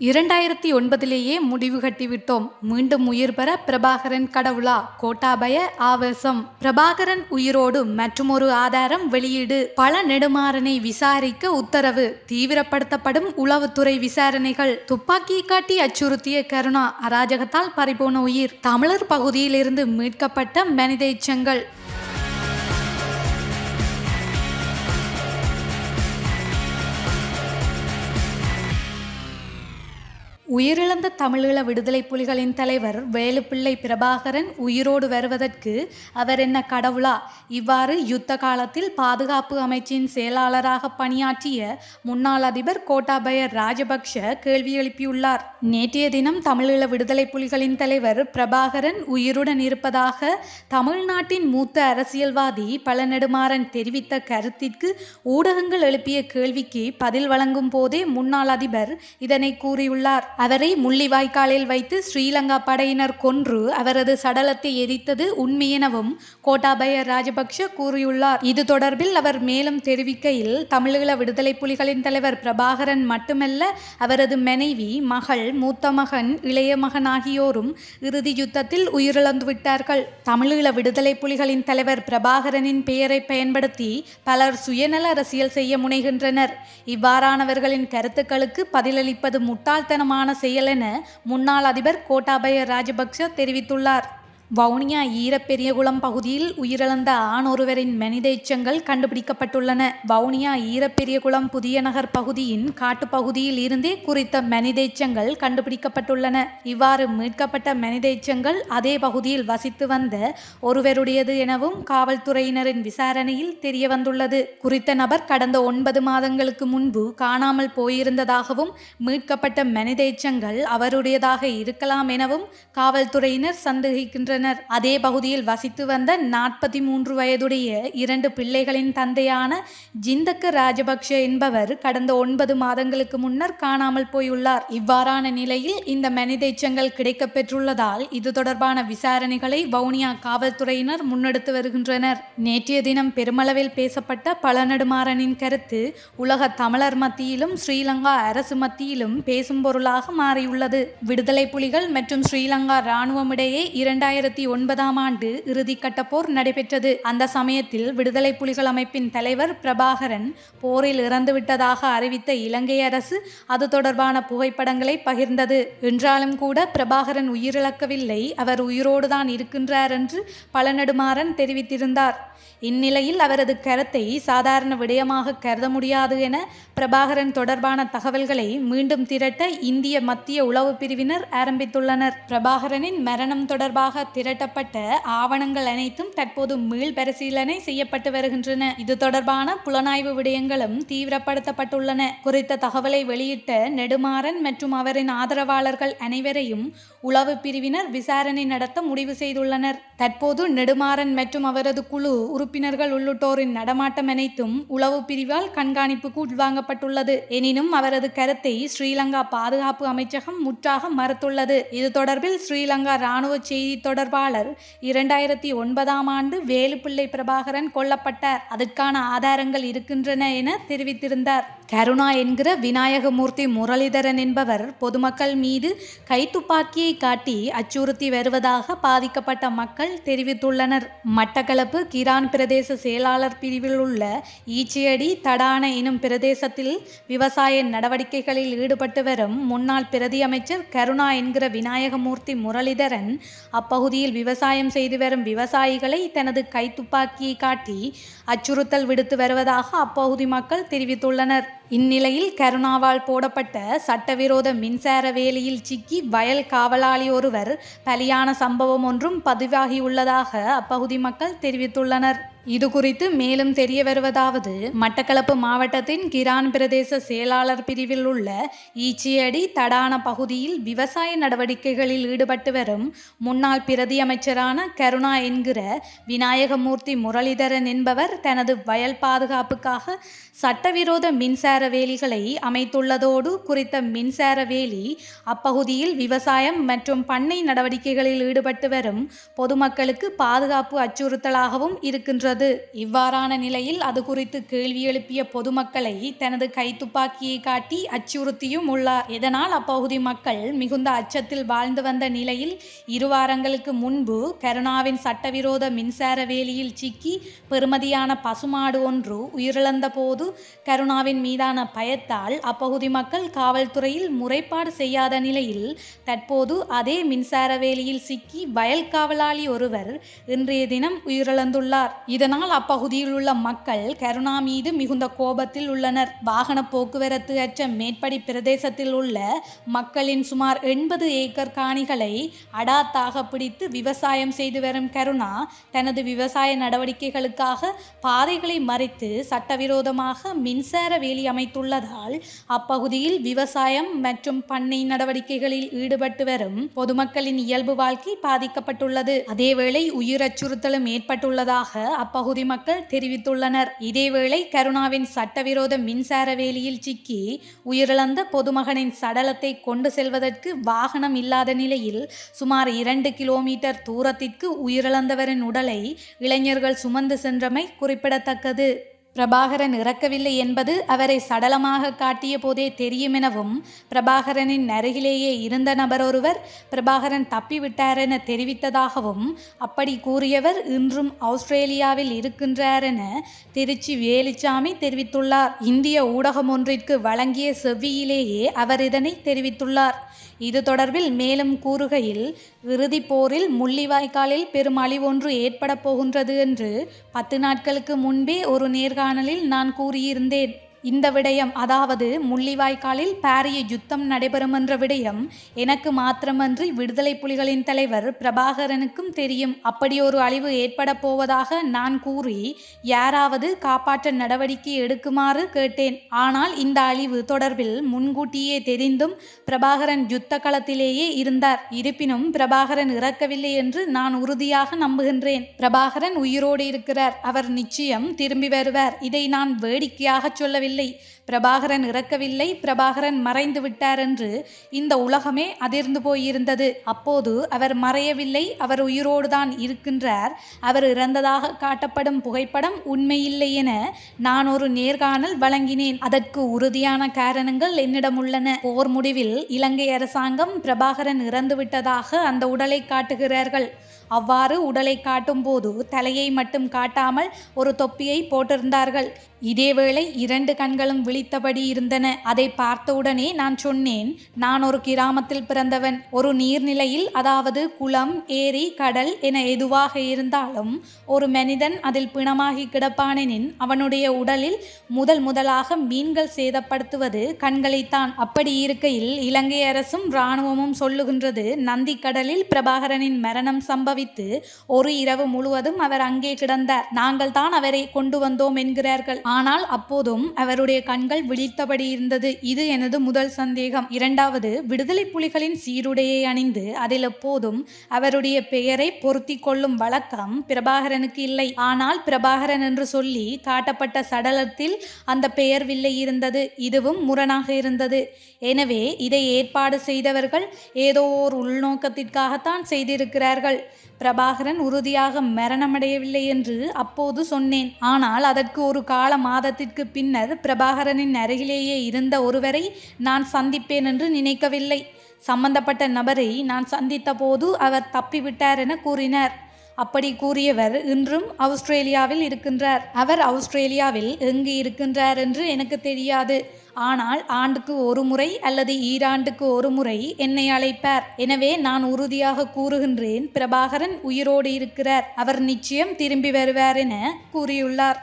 இரண்டாயிரத்தி ஒன்பதிலேயே முடிவு கட்டிவிட்டோம். மீண்டும் உயிர் பெற பிரபாகரன் கடவுளா? கோட்டாபய ஆவேசம். பிரபாகரன் உயிரோடு மற்றுமொரு ஆதாரம் வெளியீடு. பல நெடுமாறனை விசாரிக்க உத்தரவு. தீவிரப்படுத்தப்படும் உளவுத்துறை விசாரணைகள். துப்பாக்கி காட்டி அச்சுறுத்திய கருணா அராஜகத்தால் பறிபோன உயிர். தமிழர் பகுதியிலிருந்து மீட்கப்பட்ட மனித எச்சங்கள் உயிரிழந்த தமிழீழ விடுதலை புலிகளின் தலைவர் வேலுப்பிள்ளை பிரபாகரன் உயிரோடு வருவதற்கு அவர் என்ன கடவுளா? இவ்வாறு யுத்த காலத்தில் பாதுகாப்பு அமைச்சின் செயலாளராக பணியாற்றிய முன்னாள் அதிபர் கோட்டாபய ராஜபக்ஷ கேள்வி எழுப்பியுள்ளார். நேற்றைய தினம் தமிழீழ விடுதலை புலிகளின் தலைவர் பிரபாகரன் உயிருடன் இருப்பதாக தமிழ்நாட்டின் மூத்த அரசியல்வாதி பழநெடுமாறன் தெரிவித்த கருத்திற்கு ஊடகங்கள் எழுப்பிய கேள்விக்கு பதில் வழங்கும் போதே முன்னாள் அதிபர் இதனை கூறியுள்ளார். அவரை முள்ளிவாய்க்காலில் வைத்து ஸ்ரீலங்கா படையினர் கொன்று அவரது சடலத்தை எரித்தது உண்மையெனவும் கோட்டாபய ராஜபக்ஷ கூறியுள்ளார். இது தொடர்பில் அவர் மேலும் தெரிவிக்கையில் தமிழீழ விடுதலை புலிகளின் தலைவர் பிரபாகரன் மட்டுமல்ல அவரது மனைவி மகள் மூத்த மகன் இளைய மகன் ஆகியோரும் இறுதி யுத்தத்தில் உயிரிழந்துவிட்டார்கள். தமிழீழ விடுதலை புலிகளின் தலைவர் பிரபாகரனின் பெயரை பயன்படுத்தி பலர் சுயநல அரசியல் செய்ய முனைகின்றனர். இவ்வாறானவர்களின் கருத்துக்களுக்கு பதிலளிப்பது முட்டாள்தனமான செயல் என முன்னாள் அதிபர் கோட்டாபய ராஜபக்ச தெரிவித்துள்ளார். வவுனியா ஈரப்பெரியகுளம் பகுதியில் உயிரிழந்த ஆண் ஒருவரின் மனித எச்சங்கள் கண்டுபிடிக்கப்பட்டுள்ளன. வவுனியா ஈரப்பெரியகுளம் புதிய நகர் பகுதியின் காட்டுப்பகுதியில் இருந்தே குறித்த மனித எச்சங்கள் கண்டுபிடிக்கப்பட்டுள்ளன. இவ்வாறு மீட்கப்பட்ட மனித எச்சங்கள் அதே பகுதியில் வசித்து வந்த ஒருவருடையது எனவும் காவல்துறையினரின் விசாரணையில் தெரிய வந்துள்ளது குறித்த நபர் கடந்த ஒன்பது மாதங்களுக்கு முன்பு காணாமல் போயிருந்ததாகவும் மீட்கப்பட்ட மனித எச்சங்கள் அவருடையதாக இருக்கலாம் எனவும் காவல்துறையினர் சந்தேகிக்கின்றனர். வருகின்றனர் அதே பகுதியில் வசித்து வந்த நாற்பத்தி மூன்று வயதுடைய இரண்டு பிள்ளைகளின் தந்தையான ஜிந்தக்க ராஜபக்ஷ என்பவர் கடந்த ஒன்பது மாதங்களுக்கு முன்னர் காணாமல் போயுள்ளார். இவ்வாறான நிலையில் இந்த மனித எச்சங்கள் கிடைக்கப்பெற்றுள்ளதால் இது தொடர்பான விசாரணைகளை வவுனியா காவல்துறையினர் முன்னெடுத்து வருகின்றனர். நேற்றைய தினம் பெருமளவில் பேசப்பட்ட பழநடுமாறனின் கருத்து உலக தமிழர் மத்தியிலும் ஸ்ரீலங்கா அரசு மத்தியிலும் பேசும் பொருளாக மாறியுள்ளது. விடுதலை புலிகள் மற்றும் ஸ்ரீலங்கா இராணுவம் இடையே இரண்டாயிரத்தி இரண்டாயிரத்தி ஒன்பதாம் ஆண்டு இறுதிக்கட்ட போர் நடைபெற்றது. அந்த சமயத்தில் விடுதலை புலிகள் அமைப்பின் தலைவர் பிரபாகரன் போரில் இறந்துவிட்டதாக அறிவித்த இலங்கை அரசு அது தொடர்பான புகைப்படங்களை பகிர்ந்தது. என்றாலும் கூட பிரபாகரன் உயிரிழக்கவில்லை. அவர் உயிரோடுதான் இருக்கின்றார் என்று பழநெடுமாறன் தெரிவித்திருந்தார். இந்நிலையில் அவரது கருத்தை சாதாரண விடயமாக கருத முடியாது என பிரபாகரன் தொடர்பான தகவல்களை மீண்டும் திரட்ட இந்திய மத்திய உளவு பிரிவினர் ஆரம்பித்துள்ளனர். பிரபாகரனின் மரணம் தொடர்பாக திரட்டப்பட்ட ஆவணங்கள் அனைத்தும் தற்போது மீள் பரிசீலனை செய்யப்பட்டு வருகின்றன. இது தொடர்பான புலனாய்வு விடயங்களும் தீவிரப்படுத்தப்பட்டுள்ளன. குறித்த தகவலை வெளியிட்ட நெடுமாறன் மற்றும் அவரின் ஆதரவாளர்கள் அனைவரையும் உளவு பிரிவினர் விசாரணை நடத்த முடிவு செய்துள்ளனர். தற்போது நெடுமாறன் மற்றும் அவரது குழு உறுப்பினர்கள் உள்ளிட்டோரின் நடமாட்டம் அனைத்தும் உளவு பிரிவால் கண்காணிப்புக்கு உள்வாங்கப்பட்டுள்ளது எனினும் அவரது கருத்தை ஸ்ரீலங்கா பாதுகாப்பு அமைச்சகம் முற்றாக மறுத்துள்ளது. இது தொடர்பில் ஸ்ரீலங்கா இராணுவ செய்தி தொடர்பாளர் இரண்டாயிரத்தி ஒன்பதாம் ஆண்டு வேலுப்பிள்ளை பிரபாகரன் கொல்லப்பட்டார். அதற்கான ஆதாரங்கள் இருக்கின்றன என தெரிவித்திருந்தார். கருணா என்கிற விநாயகமூர்த்தி முரளிதரன் என்பவர் பொதுமக்கள் மீது கைத்துப்பாக்கியை காட்டி அச்சுறுத்தி வருவதாக பாதிக்கப்பட்ட மக்கள் தெரிவித்துள்ளனர். மட்டக்களப்பு கிரான் பிரதேச செயலாளர் பிரிவில் உள்ள ஈச்சியடி தடான எனும் பிரதேசத்தில் விவசாய நடவடிக்கைகளில் ஈடுபட்டு வரும் முன்னாள் பிரதி அமைச்சர் கருணா என்கிற விநாயகமூர்த்தி முரளிதரன் அப்பகுதியில் விவசாயம் செய்து வரும் விவசாயிகளை தனது கைத்துப்பாக்கியை காட்டி அச்சுறுத்தல் விடுத்து வருவதாக அப்பகுதி மக்கள் தெரிவித்துள்ளனர். இந்நிலையில் கருணாவால் போடப்பட்ட சட்டவிரோத மின்சார வேலியில் சிக்கி வயல் காவலாளி ஒருவர் பலியான சம்பவம் ஒன்றும் பதிவாகியுள்ளதாக அப்பகுதி மக்கள் தெரிவித்துள்ளனர். இது குறித்து மேலும் தெரிய வருவதாவது மட்டக்களப்பு மாவட்டத்தின் கிரான் பிரதேச செயலாளர் பிரிவில் உள்ள ஈச்சியடி தடான பகுதியில் விவசாய நடவடிக்கைகளில் ஈடுபட்டு வரும் முன்னாள் பிரதி அமைச்சரான கருணா என்கிற விநாயகமூர்த்தி முரளிதரன் என்பவர் தனது வயல் பாதுகாப்புக்காக சட்டவிரோத மின்சார வேலிகளை அமைத்துள்ளதோடு குறித்த மின்சார வேலி அப்பகுதியில் விவசாயம் மற்றும் பண்ணை நடவடிக்கைகளில் ஈடுபட்டு வரும் பொதுமக்களுக்கு பாதுகாப்பு அச்சுறுத்தலாகவும் இருக்கின்றது. கூறுகிறது இவ்வாறான நிலையில் அது குறித்து கேள்வி எழுப்பிய பொதுமக்களை தனது கைத்துப்பாக்கியை காட்டி அச்சுறுத்தியும் உள்ளார். இதனால் அப்பகுதி மக்கள் மிகுந்த அச்சத்தில் வாழ்ந்து வந்த நிலையில் இரு வாரங்களுக்கு முன்பு கருணாவின் சட்டவிரோத மின்சார வேலியில் சிக்கி பெறுமதியான பசுமாடு ஒன்று உயிரிழந்த போது கருணாவின் மீதான பயத்தால் அப்பகுதி மக்கள் காவல்துறையில் முறைப்பாடு செய்யாத நிலையில் தற்போது அதே மின்சார வேலியில் சிக்கி வயல் காவலாளி ஒருவர் இன்றைய தினம் உயிரிழந்துள்ளார். இதனால் அப்பகுதியில் உள்ள மக்கள் கருணா மீது மிகுந்த கோபத்தில் உள்ளனர். வாகன போக்குவரத்து அற்ற மேற்படி பிரதேசத்தில் உள்ள மக்களின் சுமார் எண்பது ஏக்கர் காணிகளை அடாத்தாக பிடித்து விவசாயம் செய்து வரும் கருணா தனது விவசாய நடவடிக்கைகளுக்காக பாதைகளை மறைத்து சட்டவிரோதமாக மின்சார வேலி அமைத்துள்ளதால் அப்பகுதியில் விவசாயம் மற்றும் பண்ணை நடவடிக்கைகளில் ஈடுபட்டு வரும் பொதுமக்களின் இயல்பு வாழ்க்கை பாதிக்கப்பட்டுள்ளது. அதேவேளை உயிர் அச்சுறுத்தலும் ஏற்பட்டுள்ளதாக அப்பகுதி மக்கள் தெரிவித்துள்ளனர். இதேவேளை கருணாவின் சட்டவிரோத மின்சார வேலியில் சிக்கி உயிரிழந்த பொதுமகனின் சடலத்தை கொண்டு செல்வதற்கு வாகனம் இல்லாத நிலையில் சுமார் இரண்டு கிலோமீட்டர் தூரத்திற்கு உயிரிழந்தவரின் உடலை இளைஞர்கள் சுமந்து சென்றமை குறிப்பிடத்தக்கது. பிரபாகரன் இறக்கவில்லை என்பது அவரை சடலமாக காட்டிய போதே தெரியுமெனவும் பிரபாகரனின் அருகிலேயே இருந்த நபர் ஒருவர் பிரபாகரன் தப்பிவிட்டாரென தெரிவித்ததாகவும் அப்படி கூறியவர் இன்றும் ஆஸ்திரேலியாவில் இருக்கின்றார் என திருச்சி வேலுச்சாமி தெரிவித்துள்ளார். இந்திய ஊடகம் ஒன்றிற்கு வழங்கிய செவ்வியிலேயே அவர் இதனை தெரிவித்துள்ளார். இது தொடர்பில் மேலும் கூறுகையில் இறுதிப் போரில் முள்ளிவாய்க்காலில் பெரும் அழிவொன்று ஏற்பட போகின்றது என்று பத்து நாட்களுக்கு முன்பே ஒரு நேர்காணலில் நான் கூறியிருந்தேன். இந்த விடயம் அதாவது முள்ளிவாய்க்காலில் பாரிய யுத்தம் நடைபெறும் என்ற விடயம் எனக்கு மாத்திரமன்றி விடுதலை புலிகளின் தலைவர் பிரபாகரனுக்கும் தெரியும். அப்படி ஒரு அழிவு ஏற்பட போவதாக நான் கூறி யாராவது காப்பாற்ற நடவடிக்கை எடுக்குமாறு கேட்டேன். ஆனால் இந்த அழிவு தொடர்பில் முன்கூட்டியே தெரிந்தும் பிரபாகரன் யுத்த களத்திலேயே இருந்தார். இருப்பினும் பிரபாகரன் இறக்கவில்லை என்று நான் உறுதியாக நம்புகின்றேன். பிரபாகரன் உயிரோடு இருக்கிறார். அவர் நிச்சயம் திரும்பி வருவார். இதை நான் வேடிக்கையாக சொல்லவில்லை. சொல்லவில்லை பிரபாகரன் இறக்கவில்லை பிரபாகரன் மறைந்து விட்டார் என்று இந்த உலகமே அதிர்ந்து போயிருந்தது. அப்போது அவர் மறையவில்லை அவர் உயிரோடுதான் இருக்கின்றார். அவர் இறந்ததாக காட்டப்படும் புகைப்படம் உண்மையில்லை என நான் ஒரு நேர்காணல் வழங்கினேன். அதற்கு உறுதியான காரணங்கள் என்னிடம் உள்ளன. போர் முடிவில் இலங்கை அரசாங்கம் பிரபாகரன் இறந்துவிட்டதாக அந்த உடலை காட்டுகிறார்கள். அவ்வாறு உடலை காட்டும்போது தலையை மட்டும் காட்டாமல் ஒரு தொப்பியை போட்டிருந்தார்கள். இதேவேளை இரண்டு கண்களும் விழி கொந்தளித்தபடி இருந்தன. அதை பார்த்தவுடனே நான் சொன்னேன் நான் ஒரு கிராமத்தில் பிறந்தவன். ஒரு நீர்நிலையில் அதாவது குளம் ஏரி கடல் என எதுவாக இருந்தாலும் ஒரு மனிதன் அதில் பிணமாகி கிடப்பானெனின் அவனுடைய உடலில் முதல் முதலாக மீன்கள் சேதப்படுத்துவது கண்களைத்தான். அப்படி இருக்கையில் இலங்கை அரசும் இராணுவமும் சொல்லுகின்றது நந்தி கடலில் பிரபாகரனின் மரணம் சம்பவித்து ஒரு இரவு முழுவதும் அவர் அங்கே கிடந்தார். நாங்கள் தான் அவரை கொண்டு வந்தோம் என்கிறார்கள். ஆனால் அப்போதும் அவருடைய கண்கள் விழித்தபடி இருந்தது. இது எனது முதல் சந்தேகம். இரண்டாவது விடுதலை புலிகளின் சீருடையை அணிந்து அதில் எப்போதும் அவருடைய பெயரை பொருத்தி கொள்ளும் வழக்கம் பிரபாகரனுக்கு இல்லை. ஆனால் பிரபாகரன் என்று சொல்லி காட்டப்பட்ட சடலத்தில் அந்த பெயர் வில்லை இருந்தது. இதுவும் முரணாக இருந்தது. எனவே இதை ஏற்பாடு செய்தவர்கள் ஏதோ ஒரு உள்நோக்கத்திற்காகத்தான் செய்திருக்கிறார்கள். பிரபாகரன் உறுதியாக மரணமடையவில்லை என்று அப்போது சொன்னேன். ஆனால் அதற்கு ஒரு கால மாதத்திற்கு பின்னர் பிரபாகரனின் அருகிலேயே இருந்த ஒருவரை நான் சந்திப்பேன் என்று நினைக்கவில்லை. சம்பந்தப்பட்ட நபரை நான் சந்தித்த போது அவர் தப்பிவிட்டார் என கூறினார். அப்படி கூறியவர் இன்றும் ஆஸ்திரேலியாவில் இருக்கின்றார். அவர் ஆஸ்திரேலியாவில் எங்கு இருக்கின்றார் என்று எனக்கு தெரியாது. ஆனால் ஆண்டுக்கு ஒரு முறை அல்லது ஈராண்டுக்கு ஒரு முறை என்னை அழைப்பார். எனவே நான் உறுதியாக கூறுகின்றேன் பிரபாகரன் உயிரோடு இருக்கிறார் அவர் நிச்சயம் திரும்பி வருவார் என கூறியுள்ளார்.